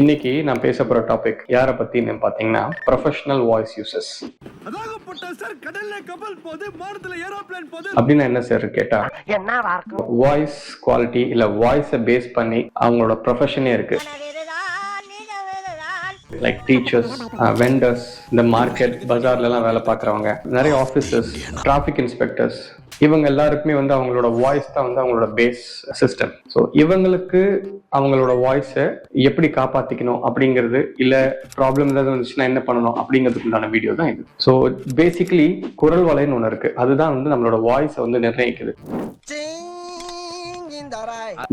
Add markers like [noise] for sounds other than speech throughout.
இன்னைக்கு நான் பேச போற டாபிக் யாரை பத்தின்னு பாத்தீங்கன்னா ப்ரொஃபஷனல் வாய்ஸ் யூசஸ் அதாகப்பட்ட சார் கடல்ல கப்பல் போது வானத்துல ஏரோப்ளேன் போது. அப்படின்னா என்ன சார் கேட்டா வாய்ஸ் குவாலிட்டி இல்ல வாய்ஸை பேஸ் பண்ணி அவங்களோட ப்ரொஃபஷனே இருக்கு. லைக் டீச்சர்ஸ் வெண்டர்ஸ் இந்த மார்க்கெட் பஜார்ல எல்லாம் வேலை பார்க்குறவங்க நிறைய ஆஃபீஸர்ஸ் டிராஃபிக் இன்ஸ்பெக்டர்ஸ் இவங்க எல்லாருக்குமே வந்து அவங்களோட வாய்ஸ் தான் வந்து அவங்களோட பேஸ் சிஸ்டம் ஸோ இவங்களுக்கு அவங்களோட வாய்ஸை எப்படி காப்பாத்திக்கணும் அப்படிங்கிறது இல்ல ப்ராப்ளம் ஏதாவது வந்துச்சுன்னா என்ன பண்ணணும் அப்படிங்கிறதுக்கு உண்டான வீடியோ தான் இது. ஸோ பேசிக்கலி குரல் வலைன்னு ஒன்று இருக்கு. அதுதான் வந்து நம்மளோட வாய்ஸை வந்து நிர்ணயிக்குது.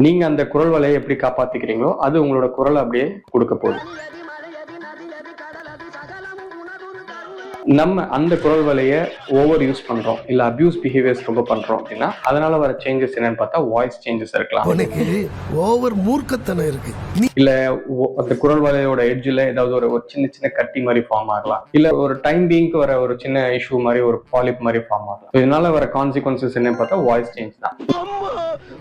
நீங்க அந்த குரல் வலையை எப்படி காப்பாத்திக்கிறீங்களோ அது உங்களோட குரலை அப்படியே கொடுக்க போகுது. நம்ம அந்த குரல் வலையை ஓவர் யூஸ் பண்றோம். இல்ல அபியூஸ் பிஹேவியர்ஸ் ரொம்ப பண்றோம் அப்படின்னா அதனால வர சேஞ்சஸ் என்னன்னு பார்த்தா வாய்ஸ் சேஞ்சஸ் இருக்கலாம். உனக்கு ஓவர் மூர்க்கத்தனம் இருக்கு. இல்ல அந்த குரல் வலையோட எட்ஜில் ஏதாவது ஒரு ஒரு சின்ன சின்ன கட்டி மாதிரி ஃபார்ம் ஆகலாம். இல்ல ஒரு டைம் பீங்க்கு வர ஒரு சின்ன இஷ்யூ மாதிரி ஒரு பாலிப் மாதிரி ஃபார்ம் ஆகலாம். இதனால வர கான்சிக்வன்சஸ் என்னன்னு பார்த்தா வாய்ஸ் சேஞ்ச் தான்.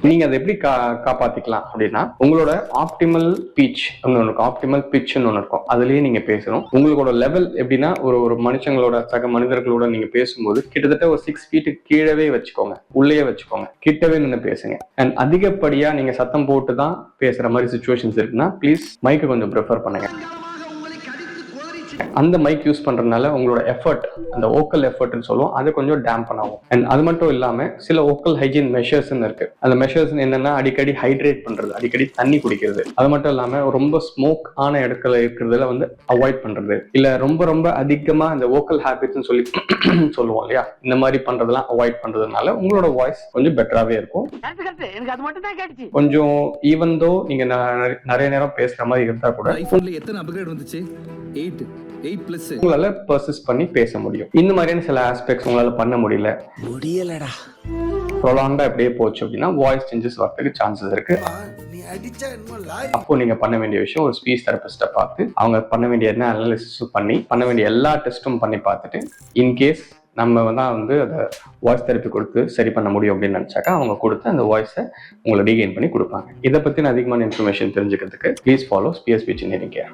நீங்க அதை எப்படி கா காப்பாத்திக்கலாம் அப்படின்னா உங்களோட ஆப்டிமல் பீச் ஒன்று இருக்கும். ஆப்டிமல் பிட்ச்னு ஒன்று இருக்கும். அதுலயே நீங்க பேசணும். உங்களோட லெவல் எப்படின்னா ஒரு ஒரு மனுஷங்களோட சக மனிதர்களோட நீங்க பேசும்போது கிட்டத்தட்ட ஒரு சிக்ஸ் ஃபீட்டுக்கு கீழவே வச்சுக்கோங்க. உள்ளேயே வச்சுக்கோங்க. கிட்டவே நின்று பேசுங்க. அண்ட் அதிகப்படியா நீங்க சத்தம் போட்டு தான் பேசுற மாதிரி சுச்சுவேஷன்ஸ் இருக்குன்னா ப்ளீஸ் மைக்கு கொஞ்சம் ப்ரிஃபர் பண்ணுங்க. அந்த மைக் யூஸ் பண்றதுனால உங்களோட எஃபர்ட் அந்த ஓக்கல் எஃபர்ட்னு சொல்லுவோம் அது கொஞ்சம் டேம்பன் ஆகும் அண்ட் அது மட்டும் இல்லாம சில ஓக்கல் ஹைஜீன் மெஷர்ஸ்னு இருக்கு. அந்த மெஷர்ஸ் என்னன்னா அடிக்கடி ஹைட்ரேட் பண்றது அடிக்கடி தண்ணி குடிக்கிறது. அது மட்டும் இல்லாம ரொம்ப ஸ்மோக் ஆன இடத்துல இருக்கிறதுல வந்து அவாய்ட் பண்றது. இல்ல ரொம்ப ரொம்ப அதிகமா இந்த ஓக்கல் ஹேபிட்ஸ்னு சொல்லி [clears throat] சொல்லுவோம் இல்லையா? இந்த மாதிரி பண்றதெல்லாம் அவாய்ட் பண்றதுனால உங்களோட வாய்ஸ் கொஞ்சம் பெட்டராகவே இருக்கும். எனக்கு அது மட்டும் தான் கேட்டுச்சு. கொஞ்சம் ஈவன் தோ நீங்க நிறைய நேரம் பேசுற மாதிரி இருந்தா கூட ஐபோன்ல எத்தனை அப்கிரேட் வந்துச்சு? எயிட் எயிட் பிளஸ் உங்களால பர்சஸ் பண்ணி பேச முடியும். இந்த மாதிரியான சில ஆஸ்பெக்ட்ஸ் உங்களால பண்ண முடியல. முடியலடா. ப்ரொலாங்கா அப்படியே போச்சு அப்படின்னா வாய்ஸ் சேஞ்சஸ் வரதுக்கு சான்சஸ் இருக்கு. அப்போ நீங்க பண்ண வேண்டிய விஷயம் ஒரு ஸ்பீச் தெரபிஸ்ட்டை பார்த்து அவங்க பண்ண வேண்டிய என்ன அனாலிசிஸ் பண்ணி பண்ண வேண்டிய எல்லா டெஸ்ட்டும் பண்ணி பார்த்துட்டு இன்கேஸ் நம்ம தான் வந்து அதை வாய்ஸ் தெரப்பி கொடுத்து சரி பண்ண முடியும் அப்படின்னு நினைச்சாக்கா அவங்க கொடுத்து அந்த வாய்ஸை உங்களை ரீகெயின் பண்ணி கொடுப்பாங்க. இதை பத்தின அதிகமான இன்ஃபர்மேஷன் தெரிஞ்சுக்கிறதுக்கு please follow SPS speech engineering care